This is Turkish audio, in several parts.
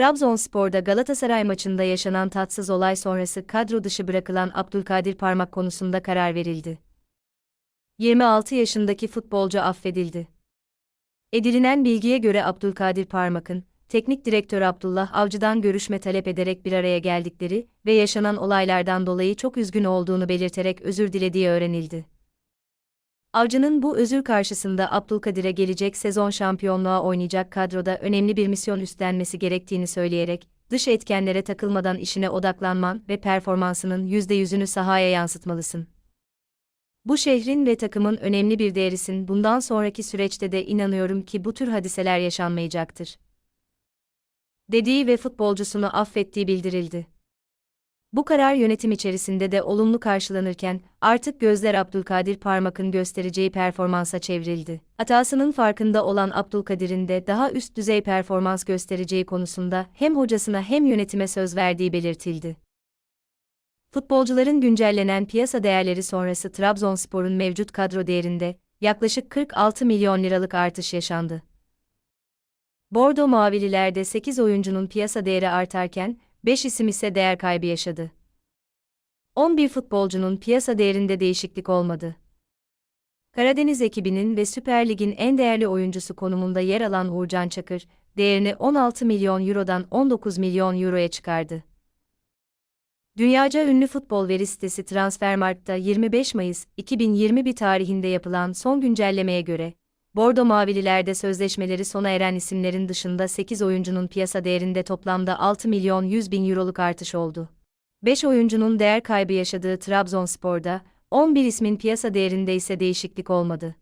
Trabzonspor'da Galatasaray maçında yaşanan tatsız olay sonrası kadro dışı bırakılan Abdülkadir Parmak konusunda karar verildi. 26 yaşındaki futbolcu affedildi. Edinilen bilgiye göre Abdülkadir Parmak'ın, teknik direktör Abdullah Avcı'dan görüşme talep ederek bir araya geldikleri ve yaşanan olaylardan dolayı çok üzgün olduğunu belirterek özür dilediği öğrenildi. Avcı'nın bu özür karşısında Abdülkadir'e gelecek sezon şampiyonluğa oynayacak kadroda önemli bir misyon üstlenmesi gerektiğini söyleyerek, dış etkenlere takılmadan işine odaklanman ve performansının %100'ünü sahaya yansıtmalısın. Bu şehrin ve takımın önemli bir değerisin. Bundan sonraki süreçte de inanıyorum ki bu tür hadiseler yaşanmayacaktır. Dediği ve futbolcusunu affettiği bildirildi. Bu karar yönetim içerisinde de olumlu karşılanırken, artık gözler Abdülkadir Parmak'ın göstereceği performansa çevrildi. Hatasının farkında olan Abdülkadir'in de daha üst düzey performans göstereceği konusunda hem hocasına hem yönetime söz verdiği belirtildi. Futbolcuların güncellenen piyasa değerleri sonrası Trabzonspor'un mevcut kadro değerinde yaklaşık 46 milyon liralık artış yaşandı. Bordo Mavililerde 8 oyuncunun piyasa değeri artarken 5 isim ise değer kaybı yaşadı. 11 futbolcunun piyasa değerinde değişiklik olmadı. Karadeniz ekibinin ve Süper Lig'in en değerli oyuncusu konumunda yer alan Uğurcan Çakır, değerini 16 milyon Euro'dan 19 milyon Euro'ya çıkardı. Dünyaca ünlü futbol veri sitesi Transfermarkt'ta 25 Mayıs 2021 tarihinde yapılan son güncellemeye göre, Bordo Mavililerde sözleşmeleri sona eren isimlerin dışında 8 oyuncunun piyasa değerinde toplamda 6 milyon 100 bin euroluk artış oldu. 5 oyuncunun değer kaybı yaşadığı Trabzonspor'da, 11 ismin piyasa değerinde ise değişiklik olmadı.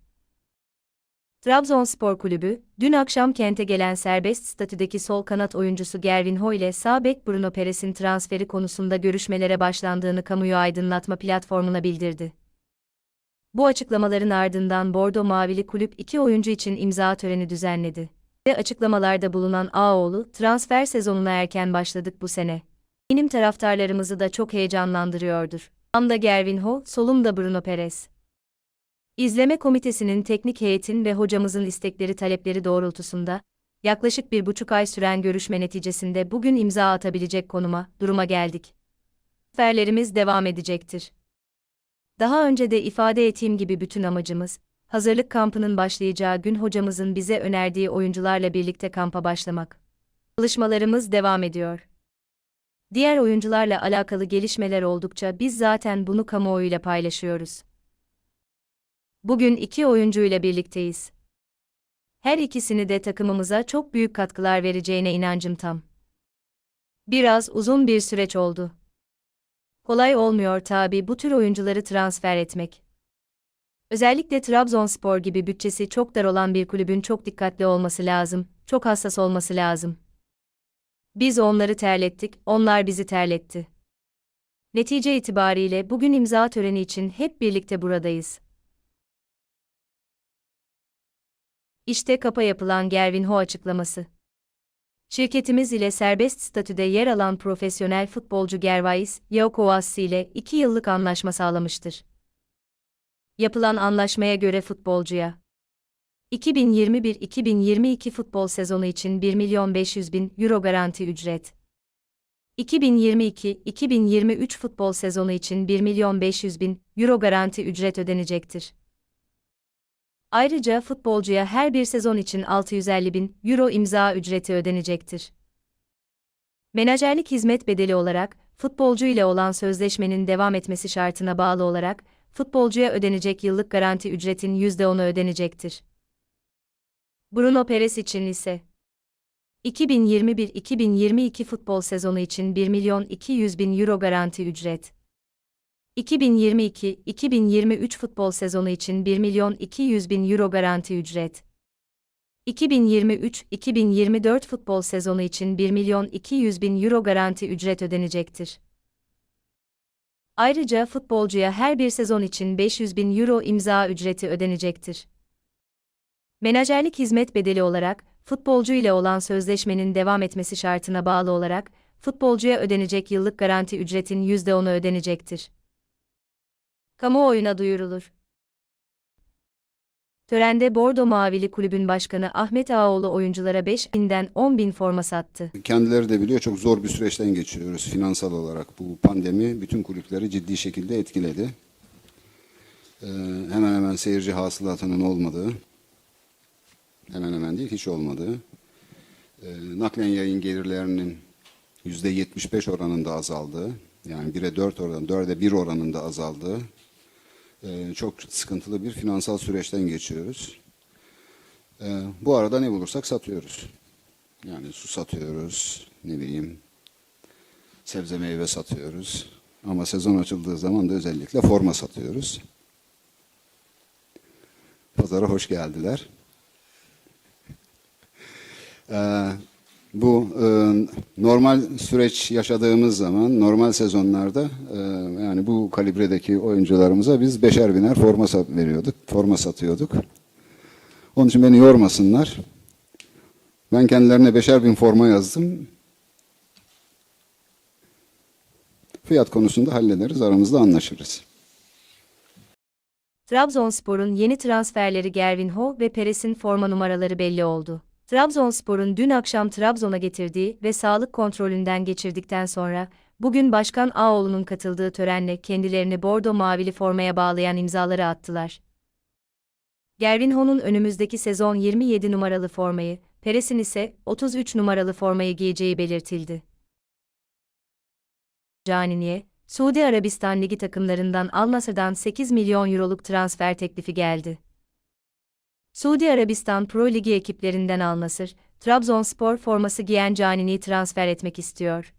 Trabzonspor Kulübü, dün akşam kente gelen serbest statüdeki sol kanat oyuncusu Gervinho ile sağ bek Bruno Peres'in transferi konusunda görüşmelere başlandığını kamuyu aydınlatma platformuna bildirdi. Bu açıklamaların ardından Bordo Mavili kulüp iki oyuncu için imza töreni düzenledi. Ve açıklamalarda bulunan Ağoğlu, transfer sezonuna erken başladık bu sene. Benim taraftarlarımızı da çok heyecanlandırıyordur. Amda Gervinho, solumda Bruno Perez. İzleme komitesinin teknik heyetin ve hocamızın istekleri talepleri doğrultusunda, yaklaşık bir buçuk ay süren görüşme neticesinde bugün imza atabilecek konuma, duruma geldik. Transferlerimiz devam edecektir. Daha önce de ifade ettiğim gibi bütün amacımız, hazırlık kampının başlayacağı gün hocamızın bize önerdiği oyuncularla birlikte kampa başlamak. Çalışmalarımız devam ediyor. Diğer oyuncularla alakalı gelişmeler oldukça biz zaten bunu kamuoyuyla paylaşıyoruz. Bugün iki oyuncuyla birlikteyiz. Her ikisini de takımımıza çok büyük katkılar vereceğine inancım tam. Biraz uzun bir süreç oldu. Kolay olmuyor tabi bu tür oyuncuları transfer etmek. Özellikle Trabzonspor gibi bütçesi çok dar olan bir kulübün çok dikkatli olması lazım, çok hassas olması lazım. Biz onları terlettik, onlar bizi terletti. Netice itibariyle bugün imza töreni için hep birlikte buradayız. İşte kapa yapılan Gervinho açıklaması. Şirketimiz ile serbest statüde yer alan profesyonel futbolcu Gervais Yakovas ile 2 yıllık anlaşma sağlamıştır. Yapılan anlaşmaya göre futbolcuya 2021-2022 futbol sezonu için 1 milyon 500 bin euro garanti ücret. 2022-2023 futbol sezonu için 1 milyon 500 bin euro garanti ücret ödenecektir. Ayrıca futbolcuya her bir sezon için 650 bin euro imza ücreti ödenecektir. Menajerlik hizmet bedeli olarak, futbolcu ile olan sözleşmenin devam etmesi şartına bağlı olarak, futbolcuya ödenecek yıllık garanti ücretin %10'u ödenecektir. Bruno Perez için ise 2021-2022 futbol sezonu için 1 milyon 200 bin euro garanti ücret. 2022-2023 futbol sezonu için 1 milyon 200 bin euro garanti ücret. 2023-2024 futbol sezonu için 1 milyon 200 bin euro garanti ücret ödenecektir. Ayrıca futbolcuya her bir sezon için 500 bin euro imza ücreti ödenecektir. Menajerlik hizmet bedeli olarak, futbolcu ile olan sözleşmenin devam etmesi şartına bağlı olarak, futbolcuya ödenecek yıllık garanti ücretin %10'u ödenecektir kamuoyuna duyurulur. Törende Bordo Mavili Kulübün Başkanı Ahmet Ağaoğlu oyunculara 5 binden 10 bin forma sattı. Kendileri de biliyor çok zor bir süreçten geçiriyoruz finansal olarak. Bu pandemi bütün kulüpleri ciddi şekilde etkiledi. Ee, hemen hemen seyirci hasılatının olmadığı, hemen hemen değil hiç olmadığı, e, naklen yayın gelirlerinin yüzde 75 oranında azaldığı, yani 1'e 4 oran, 4'e 1 oranında azaldığı, e, çok sıkıntılı bir finansal süreçten geçiyoruz. E, bu arada ne bulursak satıyoruz. Yani su satıyoruz, ne bileyim sebze meyve satıyoruz. Ama sezon açıldığı zaman da özellikle forma satıyoruz. Pazara hoş geldiler. Ee, bu e, normal süreç yaşadığımız zaman, normal sezonlarda e, yani bu kalibredeki oyuncularımıza biz beşer biner forma veriyorduk, forma satıyorduk. Onun için beni yormasınlar. Ben kendilerine beşer bin forma yazdım. Fiyat konusunda hallederiz, aramızda anlaşırız. Trabzonspor'un yeni transferleri Gervinho ve Peres'in forma numaraları belli oldu. Trabzonspor'un dün akşam Trabzon'a getirdiği ve sağlık kontrolünden geçirdikten sonra, bugün Başkan Ağoğlu'nun katıldığı törenle kendilerini bordo mavili formaya bağlayan imzaları attılar. Gervinho'nun önümüzdeki sezon 27 numaralı formayı, Peres'in ise 33 numaralı formayı giyeceği belirtildi. Canini'ye, Suudi Arabistan Ligi takımlarından Al Nassr'dan 8 milyon euroluk transfer teklifi geldi. Suudi Arabistan Pro Ligi ekiplerinden Al Nassr, Trabzonspor forması giyen Canini'yi transfer etmek istiyor.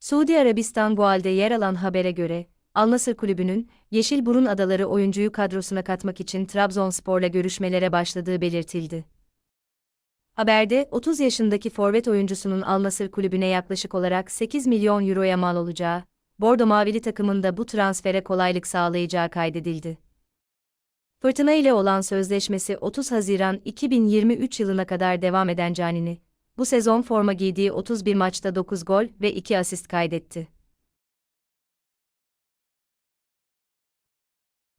Suudi Arabistan Goal'de yer alan habere göre, Al Nassr kulübünün Yeşilburun Adaları oyuncuyu kadrosuna katmak için Trabzonspor'la görüşmelere başladığı belirtildi. Haberde 30 yaşındaki forvet oyuncusunun Al Nassr kulübüne yaklaşık olarak 8 milyon euroya mal olacağı, Bordo Mavili takımında bu transfere kolaylık sağlayacağı kaydedildi. Fırtına ile olan sözleşmesi 30 Haziran 2023 yılına kadar devam eden Canini, bu sezon forma giydiği 31 maçta 9 gol ve 2 asist kaydetti.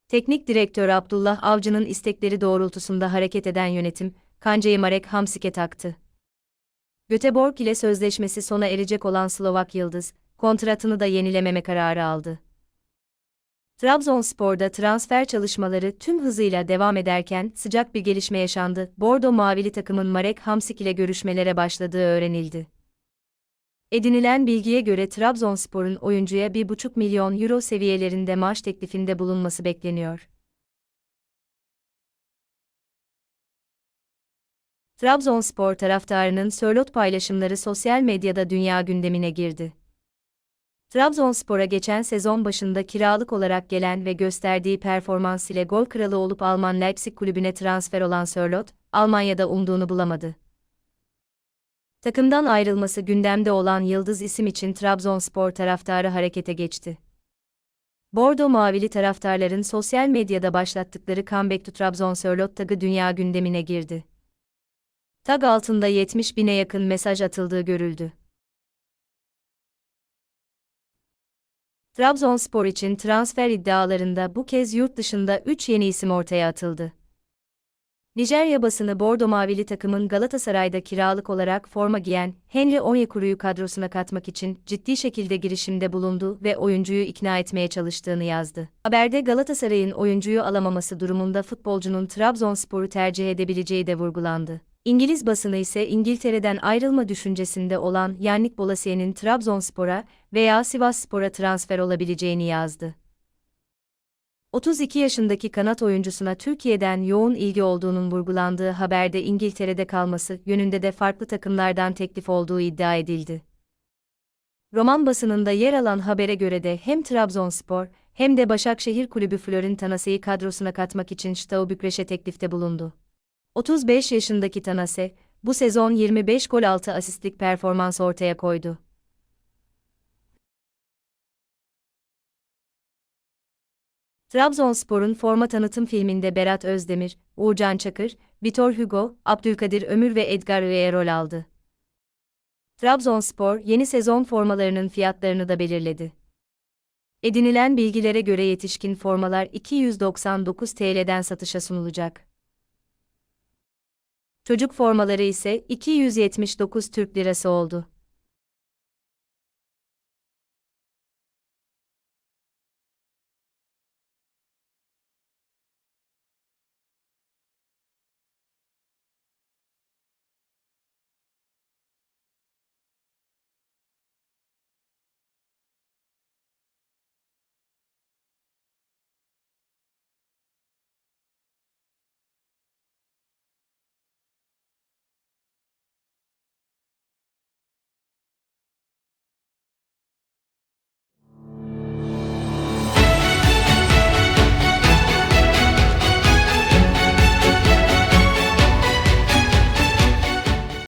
Teknik direktör Abdullah Avcı'nın istekleri doğrultusunda hareket eden yönetim, kancayı Marek Hamsik'e taktı. Göteborg ile sözleşmesi sona erecek olan Slovak Yıldız, kontratını da yenilememe kararı aldı. Trabzonspor'da transfer çalışmaları tüm hızıyla devam ederken sıcak bir gelişme yaşandı. Bordo Mavili takımın Marek Hamsik ile görüşmelere başladığı öğrenildi. Edinilen bilgiye göre Trabzonspor'un oyuncuya 1,5 milyon euro seviyelerinde maaş teklifinde bulunması bekleniyor. Trabzonspor taraftarının Sörlot paylaşımları sosyal medyada dünya gündemine girdi. Trabzonspor'a geçen sezon başında kiralık olarak gelen ve gösterdiği performans ile gol kralı olup Alman Leipzig kulübüne transfer olan Sörlot, Almanya'da umduğunu bulamadı. Takımdan ayrılması gündemde olan Yıldız isim için Trabzonspor taraftarı harekete geçti. Bordo Mavili taraftarların sosyal medyada başlattıkları Comeback to Trabzon Sörlot tagı dünya gündemine girdi. Tag altında 70 bine yakın mesaj atıldığı görüldü. Trabzonspor için transfer iddialarında bu kez yurt dışında 3 yeni isim ortaya atıldı. Nijerya basını Bordo Mavili takımın Galatasaray'da kiralık olarak forma giyen Henry Onyekuru'yu kadrosuna katmak için ciddi şekilde girişimde bulundu ve oyuncuyu ikna etmeye çalıştığını yazdı. Haberde Galatasaray'ın oyuncuyu alamaması durumunda futbolcunun Trabzonspor'u tercih edebileceği de vurgulandı. İngiliz basını ise İngiltere'den ayrılma düşüncesinde olan Yannick Bolasie'nin Trabzonspor'a veya Sivasspor'a transfer olabileceğini yazdı. 32 yaşındaki kanat oyuncusuna Türkiye'den yoğun ilgi olduğunun vurgulandığı haberde İngiltere'de kalması yönünde de farklı takımlardan teklif olduğu iddia edildi. Roman basınında yer alan habere göre de hem Trabzonspor hem de Başakşehir Kulübü Florin Tanasse'yi kadrosuna katmak için Steaua Bükreş'e teklifte bulundu. 35 yaşındaki Tanase, bu sezon 25 gol 6 asistlik performans ortaya koydu. Trabzonspor'un forma tanıtım filminde Berat Özdemir, Uğurcan Çakır, Vitor Hugo, Abdülkadir Ömür ve Edgar Rey rol aldı. Trabzonspor yeni sezon formalarının fiyatlarını da belirledi. Edinilen bilgilere göre yetişkin formalar 299 TL'den satışa sunulacak. Çocuk formaları ise 279 Türk Lirası oldu.